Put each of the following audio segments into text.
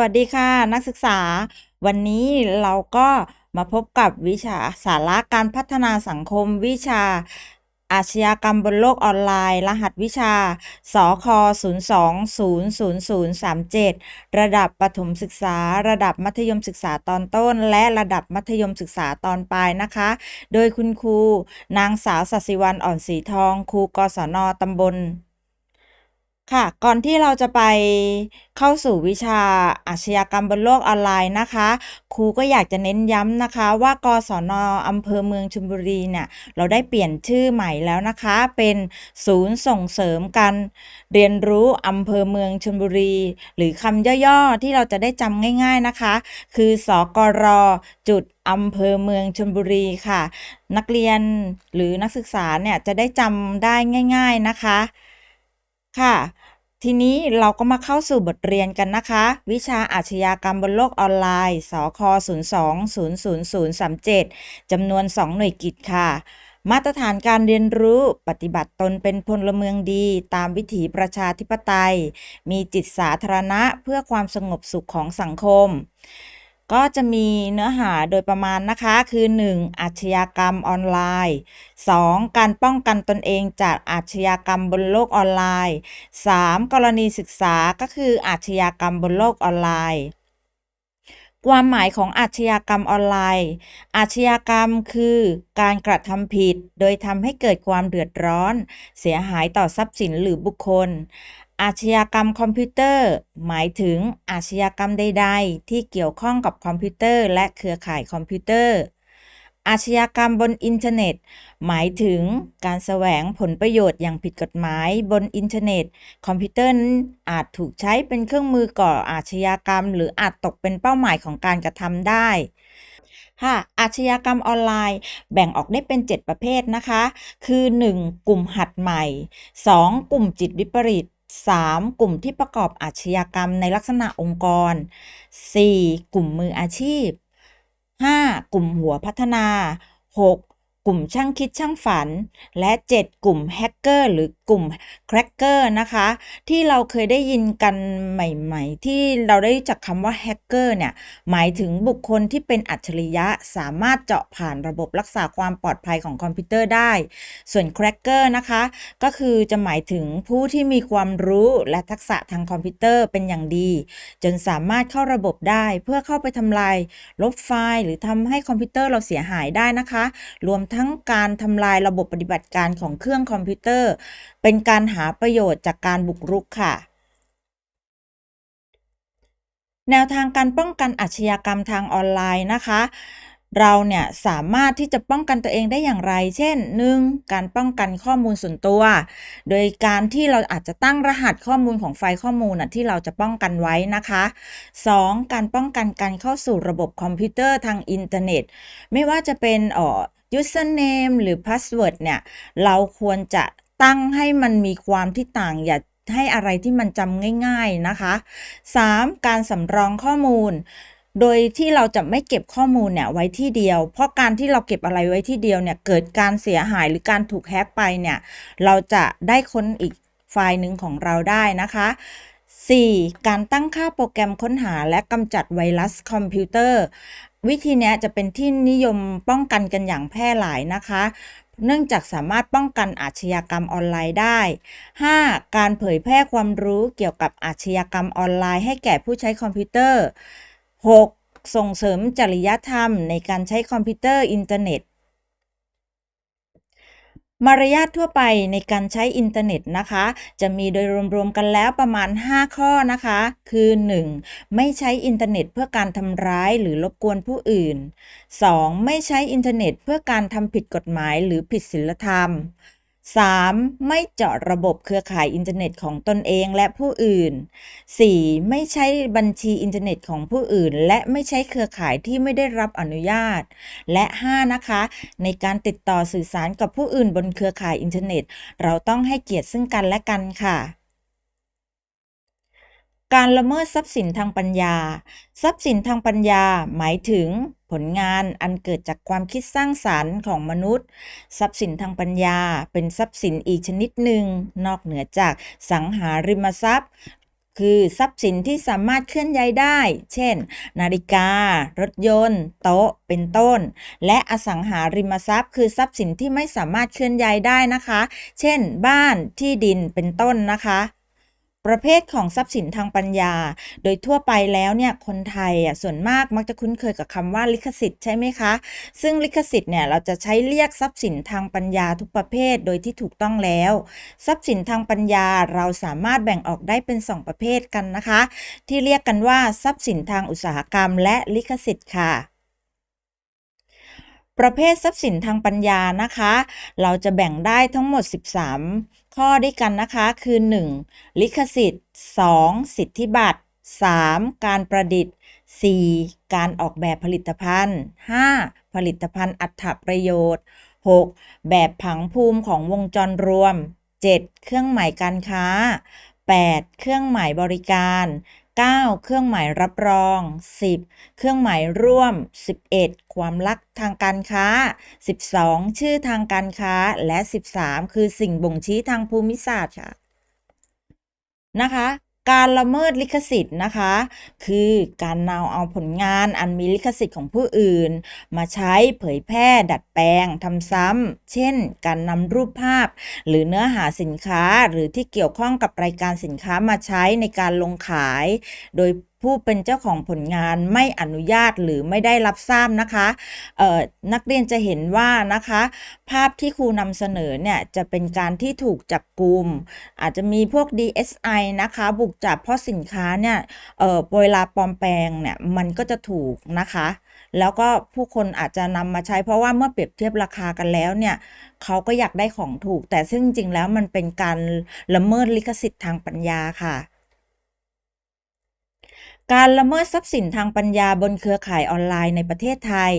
วัสดีค่ะนักศึกษา วันนี้เราก็มาพบกับวิชาสาระการพัฒนาสังคมวิชา อาชญากรรมบนโลกออนไลน์ รหัสวิชา สค 020037 ระดับประถมศึกษา ระดับมัธยมศึกษาตอนต้น และระดับมัธยมศึกษาตอนปลายนะคะ โดยคุณครู นางสาวสัสิวันอ่อนสีทอง ครูกศนตำบล ค่ะ ก่อนที่เราจะไปเข้าสู่วิชาอาชญากรรมบนโลกออนไลน์นะคะ ครูก็อยากจะเน้นย้ำนะคะ ว่ากศนอำเภอเมืองชลบุรีเนี่ย เราได้เปลี่ยนชื่อใหม่แล้วนะคะ เป็นศูนย์ส่งเสริมการเรียนรู้อำเภอเมืองชลบุรี หรือคำย่อๆที่เราจะได้จำง่ายๆนะคะ คือสกรจุดอำเภอเมืองชลบุรีค่ะ นักเรียนหรือนักศึกษาเนี่ยจะได้จำได้ง่าย ๆนะคะ ค่ะ ทีนี้เราก็มาเข้าสู่บทเรียนกันนะคะ วิชาอาชญากรรมบนโลกออนไลน์ สค 020037จำนวน 2 หน่วยกิจค่ะ มาตรฐานการเรียนรู้ปฏิบัติตนเป็นพลเมืองดี ตามวิถีประชาธิปไตย มีจิตสาธารณะเพื่อความสงบสุขของสังคม ก็จะมีเนื้อหาโดยประมาณนะคะคือ 1. อาชญากรรมออนไลน์ 2. การป้องกันตนเองจากอาชญากรรมบนโลกออนไลน์ 3. กรณีศึกษาก็คืออาชญากรรมบนโลกออนไลน์ ความหมายของอาชญากรรมออนไลน์ อาชญากรรมคือการกระทำผิด โดยทำให้เกิดความเดือดร้อน เสียหายต่อทรัพย์สินหรือบุคคล อาชญากรรมคอมพิวเตอร์ หมายถึงอาชญากรรมใด ๆ ที่เกี่ยวข้องกับคอมพิวเตอร์ และเครือข่ายคอมพิวเตอร์ อาชญากรรมบนอินเทอร์เน็ต หมายถึงการแสวงผลประโยชน์อย่างผิดกฎหมายบนอินเทอร์เน็ต คอมพิวเตอร์นั้นอาจถูกใช้เป็นเครื่องมือก่ออาชญากรรม หรืออาจตกเป็นเป้าหมายของการกระทำได้ค่ะอาชญากรรมออนไลน์แบ่งออกได้เป็น 7 ประเภทนะคะ คือ 1. กลุ่มหัดใหม่ 2. กลุ่มจิตวิปริต 3. กลุ่มที่ประกอบอาชญากรรมในลักษณะองค์กร 4. กลุ่มมืออาชีพ 5. กลุ่มหัวพัฒนา 6. กลุ่มช่างคิดช่างฝัน และ 7 กลุ่มแฮกเกอร์หรือกลุ่มแครกเกอร์นะคะ ที่เราเคยได้ยินกันใหม่ๆ ที่เราได้จักคำว่าแฮกเกอร์เนี่ย หมายถึงบุคคลที่เป็นอัจฉริยะสามารถเจาะผ่านระบบรักษาความปลอดภัยของคอมพิวเตอร์ได้ ส่วนแครกเกอร์นะคะ ก็คือจะหมายถึงผู้ที่มีความรู้และทักษะทางคอมพิวเตอร์เป็นอย่างดี จนสามารถเข้าระบบได้เพื่อเข้าไปทำลาย ลบไฟล์ หรือทำให้คอมพิวเตอร์เราเสียหายได้นะคะ รวมทั้งั้งการทำลายระบบปฏิบัติการของเครื่องคอมพิวเตอร์ เป็นการหาประโยชน์จากการบุกรุกค่ะ แนวทางการป้องกันอาชญากรรมทางออนไลน์นะคะ เราเนี่ยสามารถที่จะป้องกันตัวเองได้อย่างไร เช่น 1. การป้องกันข้อมูลส่วนตัว โดยการที่เราอาจจะตั้งรหัสข้อมูลของไฟล์ข้อมูลนะที่เราจะป้องกันไว้นะคะ 2. การป้องกันการเข้าสู่ระบบคอมพิวเตอร์ทางอินเทอร์เน็ต ไม่ว่าจะเป็นอ่อ username หรือ password เนี่ยเราควรจะตั้งให้มันมีความที่ต่างอย่าให้อะไรที่มันจำง่ายๆนะคะ 3. การสำรองข้อมูล โดยที่เราจะไม่เก็บข้อมูลเนี่ยไว้ที่เดียว เพราะการที่เราเก็บอะไรไว้ที่เดียวเนี่ยเกิดการเสียหายหรือการถูกแฮ็กไปเนี่ยเราจะได้ค้นอีกไฟล์หนึ่งของเราได้นะคะ 4. การตั้งค่าโปรแกรมค้นหาและกำจัดไวรัสคอมพิวเตอร์ วิธีนี้จะเป็นที่นิยมป้องกันกันอย่างแพร่หลายนะคะ เนื่องจากสามารถป้องกันอาชญากรรมออนไลน์ได้ 5. การเผยแพร่ความรู้เกี่ยวกับอาชญากรรมออนไลน์ให้แก่ผู้ใช้คอมพิวเตอร์ 6. ส่งเสริมจริยธรรมในการใช้คอมพิวเตอร์อินเทอร์เน็ต มารยาททั่วไปในการใช้อินเทอร์เน็ตนะคะ จะมีโดยรวมๆกันแล้วประมาณ 5 ข้อนะคะ คือ 1. ไม่ใช้อินเทอร์เน็ตเพื่อการทำร้ายหรือรบกวนผู้อื่น 2. ไม่ใช้อินเทอร์เน็ตเพื่อการทำผิดกฎหมายหรือผิดศีลธรรม 3. ไม่เจาะระบบเครือข่ายอินเทอร์เน็ตของตนเองและผู้อื่น 4. ไม่ใช้บัญชีอินเทอร์เน็ตของผู้อื่น และไม่ใช้เครือข่ายที่ไม่ได้รับอนุญาต และ 5. นะคะ ในการติดต่อสื่อสารกับผู้อื่นบนเครือข่ายอินเทอร์เน็ต เราต้องให้เกียรติซึ่งกันและกันค่ะ การละเมิดทรัพย์สินทางปัญญา ทรัพย์สินทางปัญญาหมายถึงผลงานอันเกิดจากความคิดสร้างสรรค์ของมนุษย์ ทรัพย์สินทางปัญญา เป็นทรัพย์สินอีกชนิดหนึ่ง นอกเหนือจากสังหาริมทรัพย์ คือทรัพย์สินที่สามารถเคลื่อนย้ายได้ เช่น นาฬิกา รถยนต์ โต๊ะ เป็นต้น และอสังหาริมทรัพย์ คือทรัพย์สินที่ไม่สามารถเคลื่อนย้ายได้นะคะ เช่น บ้านที่ดินเป็นต้นนะคะ ประเภทของทรัพย์สินทางปัญญา โดยทั่วไปแล้วเนี่ยคนไทยอะส่วนมากมักจะคุ้นเคยกับคำว่าลิขสิทธิ์ใช่ไหมคะ ซึ่งลิขสิทธิ์เนี่ยเราจะใช้เรียกทรัพย์สินทางปัญญาทุกประเภทโดยที่ถูกต้องแล้ว ทรัพย์สินทางปัญญาเราสามารถแบ่งออกได้เป็น 2 ประเภทกันนะคะ ที่เรียกกันว่าทรัพย์สินทางอุตสาหกรรม และลิขสิทธิ์ค่ะประเภททรัพย์สินทางปัญญานะคะ เราจะแบ่งได้ทั้งหมด 13 ข้อด้วยกันนะคะคือ 1. ลิขสิทธิ์ 2. สิทธิบัตร 3. การประดิษฐ์ 4. การออกแบบผลิตภัณฑ์ 5. ผลิตภัณฑ์อัตประโยชน์ 6. แบบผังภูมิของวงจรรวม 7. เครื่องหมายการค้า 8. เครื่องหมายบริการ 9. เครื่องหมายรับรอง 10. เครื่องหมายร่วม 11. ความลักทางการค้า 12. ชื่อทางการค้า และ 13 คือสิ่งบ่งชี้ทางภูมิศาสตร์ค่ะ นะคะ การละเมิดลิขสิทธิ์นะคะ คือการนำเอาผลงานอันมีลิขสิทธิ์ของผู้อื่น มาใช้เผยแพร่ดัดแปลงทำซ้ำ เช่น การนำรูปภาพ หรือเนื้อหาสินค้าหรือที่เกี่ยวข้องกับรายการสินค้ามาใช้ในการลงขาย โดยผู้เป็นเจ้าของผลงานไม่อนุญาตหรือไม่ได้รับทราบนะคะเอ่อนักเรียนจะเห็นว่านะคะ ภาพที่ครูนำเสนอเนี่ยจะเป็นการที่ถูกจับกลุ่มอาจจะมีพวก DSI นะคะ บุกจับเพราะสินค้าเนี่ยเอ่อเวลาปลอมแปลงเนี่ยมันก็จะถูกนะคะ แล้วก็ผู้คนอาจจะนำมาใช้เพราะว่าเมื่อเปรียบเทียบราคากันแล้วเนี่ยเขาก็อยากได้ของถูก แต่ซึ่งจริงแล้วมันเป็นการละเมิดลิขสิทธิ์ทางปัญญาค่ะ การละเมิดทรัพย์สินทางปัญญาบนเครือข่ายออนไลน์ในประเทศไทย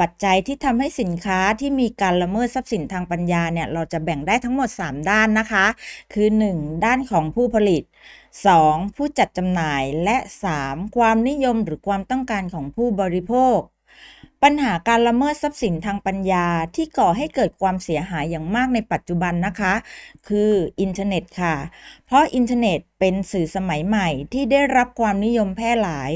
ปัจจัยที่ทำให้สินค้าที่มีการละเมิดทรัพย์สินทางปัญญาเนี่ยเราจะแบ่งได้ทั้งหมด 3 ด้านนะคะ คือ 1. ด้านของผู้ผลิต 2. ผู้จัดจำหน่ายและ 3. ความนิยมหรือความต้องการของผู้บริโภค ปัญหาการละเมิดทรัพย์สินทางปัญญาที่ก่อให้เกิดความเสียหายอย่างมากในปัจจุบันนะคะ คืออินเทอร์เน็ตค่ะ เพราะอินเทอร์เน็ตเป็นสื่อสมัยใหม่ที่ได้รับความนิยมแพร่หลาย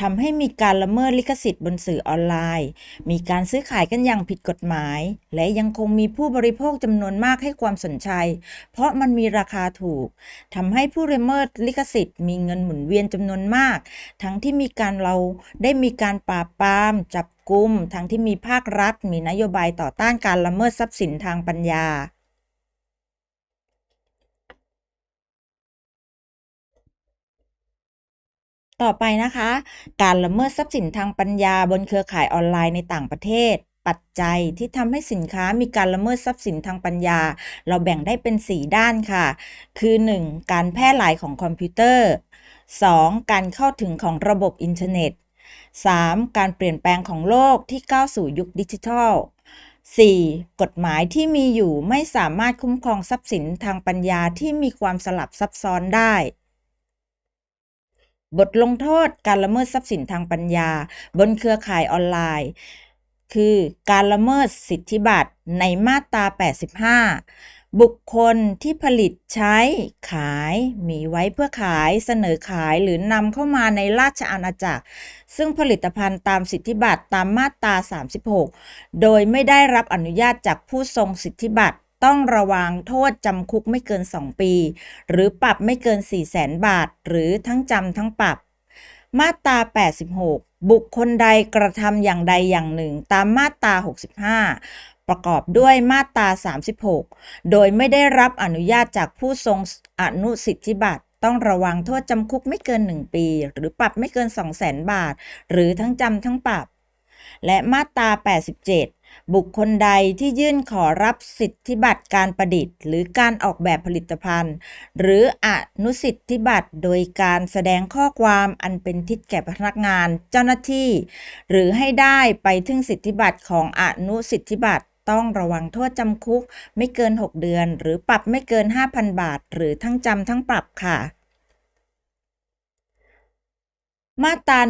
ทำให้มีการละเมิดลิขสิทธิ์บนสื่อออนไลน์ มีการซื้อขายกันอย่างผิดกฎหมาย และยังคงมีผู้บริโภคจำนวนมากให้ความสนใจ เพราะมันมีราคาถูกทำให้ผู้ละเมิดลิขสิทธิ์มีเงินหมุนเวียนจำนวนมาก ทั้งที่มีการเราได้มีการปราบปรามจับ กุม ทั้งที่มีภาครัฐ มีนโยบายต่อต้านการละเมิดทรัพย์สินทางปัญญา ต่อไปนะคะ การละเมิดทรัพย์สินทางปัญญาบนเครือข่ายออนไลน์ในต่างประเทศ ปัจจัยที่ทำให้สินค้ามีการละเมิดทรัพย์สินทางปัญญา เราแบ่งได้เป็น 4 ด้านค่ะ คือ 1. การแพร่หลายของคอมพิวเตอร์ 2. การเข้าถึงของระบบอินเทอร์เน็ต 3. การเปลี่ยนแปลงของโลกที่ก้าวสู่ยุคดิจิทัล 4. กฎหมายที่มีอยู่ไม่สามารถคุ้มครองทรัพย์สินทางปัญญาที่มีความสลับซับซ้อนได้ บทลงโทษการละเมิดทรัพย์สินทางปัญญา บนเครือข่ายออนไลน์ คือการละเมิดสิทธิบัตรในมาตรา 85 บุคคลที่ผลิตใช้ขายมีไว้เพื่อขายเสนอขายหรือนำเข้ามาในราชอาณาจักร ซึ่งผลิตภัณฑ์ตามสิทธิบัตรตามมาตรา 36 โดยไม่ได้รับอนุญาตจากผู้ทรงสิทธิบัตรต้องระวังโทษจำคุกไม่เกิน 2 ปี หรือปรับไม่เกิน 4 0 0แสนบาท หรือทั้งจำทั้งปรับ มาตรา 86 บุคคลใดกระทำอย่างใดอย่างหนึ่ง ตามมาตรา 65 ประกอบด้วยมาตรา 36 โดยไม่ได้รับอนุญาตจากผู้ทรงอนุสิทธิบัตรต้องระวังโทษจำคุกไม่เกิน 1 ปี หรือปรับไม่เกิน 2 0 0แสนบาท หรือทั้งจำทั้งปรับ และมาตรา 87 บุคคลใดที่ยื่นขอรับสิทธิบัตรการประดิษฐ์ หรือการออกแบบผลิตภัณฑ์ หรืออนุสิทธิบัตรโดยการแสดงข้อความอันเป็นทิศแก่พนักงานเจ้าหน้าที่ หรือให้ได้ไปถึงสิทธิบัตรของอนุสิทธิบัตร ต้องระวังโทษจำคุกไม่เกิน 6 เดือน หรือปรับไม่เกิน 5,000 บาท หรือทั้งจำทั้งปรับค่ะ มาตรา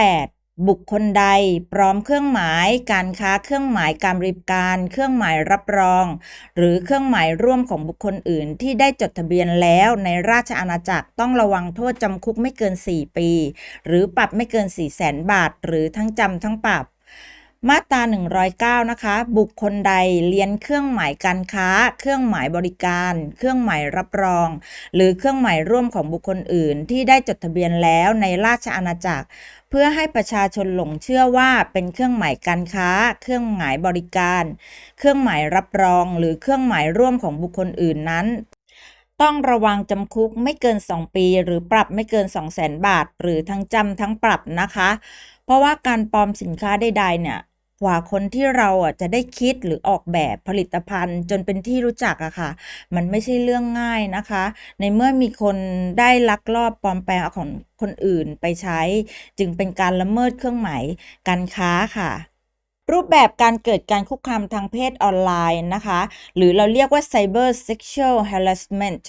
108บุคคลใดปลอมเครื่องหมายการค้าเครื่องหมายการบริการ เครื่องหมายรับรอง หรือเครื่องหมายร่วมของบุคคลอื่น ที่ได้จดทะเบียนแล้วในราชอาณาจักรต้องระวังโทษจำคุกไม่เกิน 4 ปี หรือปรับไม่เกิน 4 0 0แสนบาท หรือทั้งจำทั้งปรับ มาตรา 109 นะคะ บุคคลใดเรียนเครื่องหมายการค้า เครื่องหมายบริการ เครื่องหมายรับรอง หรือเครื่องหมายร่วมของบุคคลอื่น ที่ได้จดทะเบียนแล้วในราชอาณาจักร เพื่อให้ประชาชนหลงเชื่อว่าเป็นเครื่องหมายการค้า เครื่องหมายบริการ เครื่องหมายรับรอง หรือเครื่องหมายร่วมของบุคคลอื่นนั้นต้องระวังจำคุกไม่เกิน 2 ปี หรือปรับไม่เกิน 2 0 0 0 0 0 บาท หรือทั้งจำทั้งปรับนะคะ เพราะว่าการปลอมสินค้าใดๆเนี่ย กว่าคนที่เราอะจะได้คิดหรือออกแบบผลิตภัณฑ์ จนเป็นที่รู้จักอะค่ะ มันไม่ใช่เรื่องง่ายนะคะ ในเมื่อมีคนได้ลักลอบปลอมแปลงเอาของคนอื่นไปใช้ จึงเป็นการละเมิดเครื่องหมายการค้าค่ะรูปแบบการเกิดการคุกคามทางเพศออนไลน์นะคะ หรือเราเรียกว่า cyber sexual harassment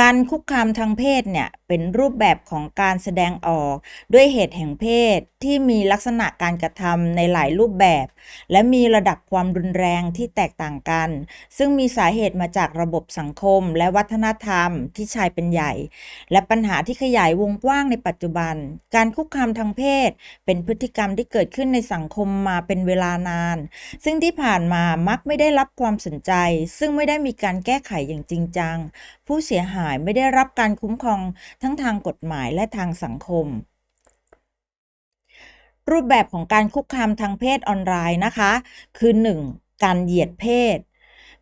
การคุกคามทางเพศเนี่ยเป็นรูปแบบของการแสดงออก ด้วยเหตุแห่งเพศที่มีลักษณะการกระทำในหลายรูปแบบ และมีระดับความรุนแรงที่แตกต่างกัน ซึ่งมีสาเหตุมาจากระบบสังคมและวัฒนธรรมที่ชายเป็นใหญ่ และปัญหาที่ขยายวงกว้างในปัจจุบัน การคุกคามทางเพศ เป็นพฤติกรรมที่เกิดขึ้นในสังคมมาเป็นเวลานาน ซึ่งที่ผ่านมามักไม่ได้รับความสนใจ ซึ่งไม่ได้มีการแก้ไขอย่างจริงจังผู้เสียหายไม่ได้รับการคุ้มครองทั้งทางกฎหมายและทางสังคม รูปแบบของการคุกคามทางเพศออนไลน์นะคะ คือ 1. การเหยียดเพศ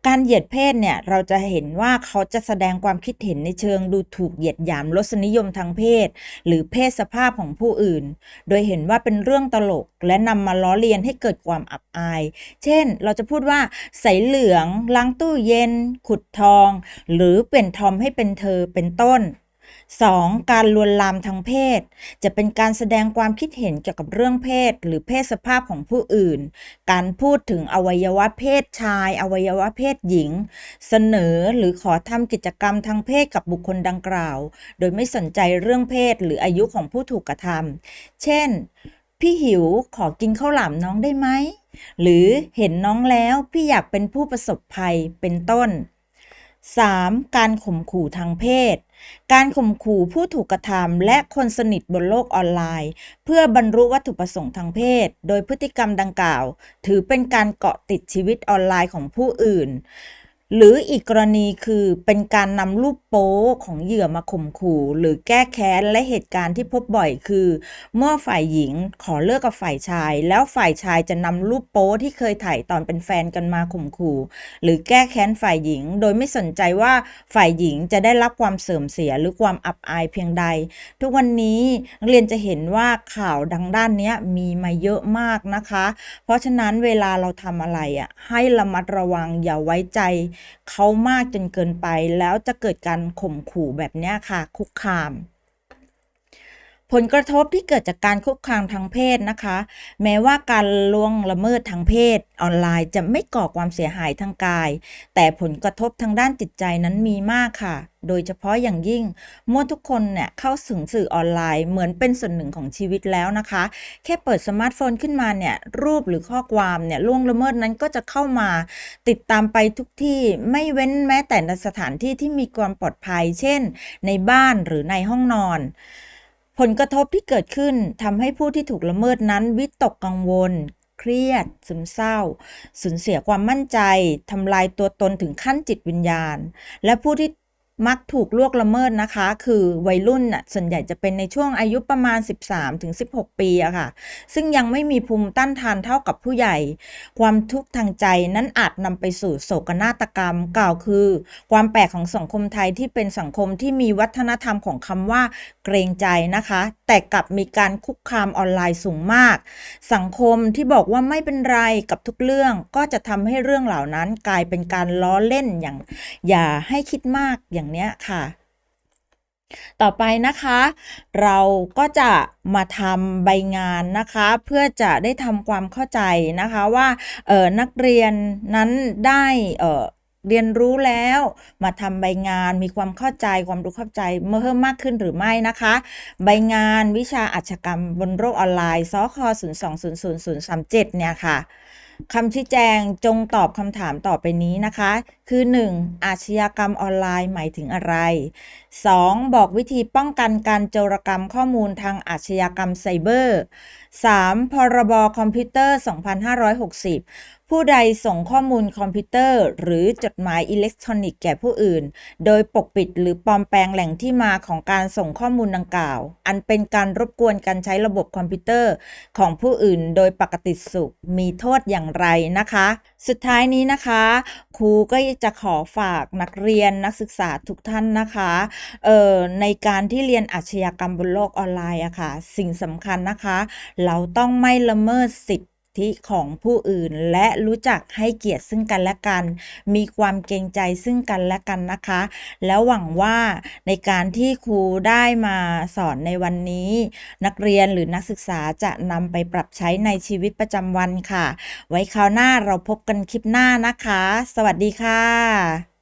การเหยียดเพศเนี่ยเราจะเห็นว่าเขาจะแสดงความคิดเห็นในเชิงดูถูกเหยียดหยามลสนิยมทางเพศ หรือเพศสภาพของผู้อื่น โดยเห็นว่าเป็นเรื่องตลกและนำมาล้อเลียนให้เกิดความอับอาย เช่น เราจะพูดว่าใส่เหลืองล้างตู้เย็น ขุดทอง หรือเปลี่ยนทอมให้เป็นเธอเป็นต้น 2. การลวนลามทางเพศ จะเป็นการแสดงความคิดเห็นเกี่ยวกับเรื่องเพศ หรือเพศสภาพของผู้อื่น การพูดถึงอวัยวะเพศชาย อวัยวะเพศหญิง เสนอหรือขอทำกิจกรรมทางเพศกับบุคคลดังกล่าว โดยไม่สนใจเรื่องเพศหรืออายุของผู้ถูกกระทำเช่น พี่หิวขอกินข้าวหลามน้องได้ไหม หรือเห็นน้องแล้วพี่อยากเป็นผู้ประสบภัยเป็นต้น 3. การข่มขู่ทางเพศ การข่มขู่ผู้ถูกกระทำและคนสนิทบนโลกออนไลน์ เพื่อบรรลุวัตถุประสงค์ทางเพศ โดยพฤติกรรมดังกล่าว ถือเป็นการเกาะติดชีวิตออนไลน์ของผู้อื่น หรืออีกกรณีคือเป็นการนำรูปโป๊ของเหยื่อมาข่มขู่ หรือแก้แค้นและเหตุการณ์ที่พบบ่อยคือ เมื่อฝ่ายหญิงขอเลิกกับฝ่ายชาย แล้วฝ่ายชายจะนำรูปโป๊ที่เคยถ่ายตอนเป็นแฟนกันมาข่มขู่ หรือแก้แค้นฝ่ายหญิง โดยไม่สนใจว่าฝ่ายหญิงจะได้รับความเสื่อมเสียหรือความอับอายเพียงใด ทุกวันนี้เรียนจะเห็นว่าข่าวดังด้านนี้มีมาเยอะมากนะคะ เพราะฉะนั้นเวลาเราทำอะไรอะให้ระมัดระวังอย่าไว้ใจเขามากจนเกินไป แล้วจะเกิดการข่มขู่แบบนี้ค่ะ คุกคาม ผลกระทบที่เกิดจากการคุกคามทางเพศนะคะ แม้ว่าการล่วงละเมิดทางเพศออนไลน์จะไม่ก่อความเสียหายทางกาย แต่ผลกระทบทางด้านจิตใจนั้นมีมากค่ะ โดยเฉพาะอย่างยิ่งเมื่อทุกคนเนี่ยเข้าถึงสื่อออนไลน์เหมือนเป็นส่วนหนึ่งของชีวิตแล้วนะคะ แค่เปิดสมาร์ทโฟนขึ้นมาเนี่ยรูปหรือข้อความเนี่ยล่วงละเมิดนั้นก็จะเข้ามาติดตามไปทุกที่ไม่เว้นแม้แต่ในสถานที่ที่มีความปลอดภัย เช่น ในบ้านหรือในห้องนอน ผลกระทบที่เกิดขึ้นทำให้ผู้ที่ถูกละเมิดนั้นวิตกกังวล เครียด ซึมเศร้า สูญเสียความมั่นใจทำลายตัวตนถึงขั้นจิตวิญญาณ และผู้ที่ มักถูกล่วงละเมิดนะคะ คือวัยรุ่นน่ะส่วนใหญ่จะเป็นในช่วงอายุประมาณ 13-16 ปีอะค่ะ ซึ่งยังไม่มีภูมิต้านทานเท่ากับผู้ใหญ่ ความทุกข์ทางใจนั้นอาจนำไปสู่โศกนาฏกรรม กล่าวคือ ความแปลกของสังคมไทยที่เป็นสังคมที่มีวัฒนธรรมของคำว่าเกรงใจนะคะ แต่กลับมีการคุกคามออนไลน์สูงมาก สังคมที่บอกว่าไม่เป็นไรกับทุกเรื่องก็จะทำให้เรื่องเหล่านั้นกลายเป็นการล้อเล่นอย่าง อย่าให้คิดมากอย่างเนี้ยค่ะ ต่อไปนะคะ เราก็จะมาทำใบงานนะคะ เพื่อจะได้ทำความเข้าใจนะคะว่าเออนักเรียนนั้นได้เออเรียนรู้แล้วมาทำใบงานมีความเข้าใจความรู้เข้าใจเพิ่มมากขึ้นหรือไม่นะคะ ใบงานวิชาอาชกรรมบนโลกออนไลน์ซค0200037เนี่ยค่ะ คำชี้แจงจงตอบคำถามต่อไปนี้นะคะ คือ 1. อาชญากรรมออนไลน์หมายถึงอะไร 2. บอกวิธีป้องกันการโจรกรรมข้อมูลทางอาชญากรรมไซเบอร์ 3. พรบคอมพิวเตอร์ 2560 ผู้ใดส่งข้อมูลคอมพิวเตอร์ หรือจดหมายอิเล็กทรอนิกส์แก่ผู้อื่น โดยปกปิดหรือปลอมแปลงแหล่งที่มาของการส่งข้อมูลดังกล่าว อันเป็นการรบกวนการใช้ระบบคอมพิวเตอร์ของผู้อื่น โดยปกติสุขมีโทษอย่างไรนะคะ สุดท้ายนี้นะคะ ครูก็จะขอฝากนักเรียนนักศึกษาทุกท่านนะคะเอ่อในการที่เรียนอาชญากรรมบนโลกออนไลน์อะค่ะ สิ่งสำคัญนะคะ เราต้องไม่ละเมิดสิทธ ธิของผู้อื่น และรู้จักให้เกียรติซึ่งกันและกัน มีความเกรงใจซึ่งกันและกันนะคะ แล้วหวังว่าในการที่ครูได้มาสอนในวันนี้ นักเรียนหรือนักศึกษาจะนำไปปรับใช้ในชีวิตประจำวันค่ะ ไว้คราวหน้าเราพบกันคลิปหน้านะคะ สวัสดีค่ะ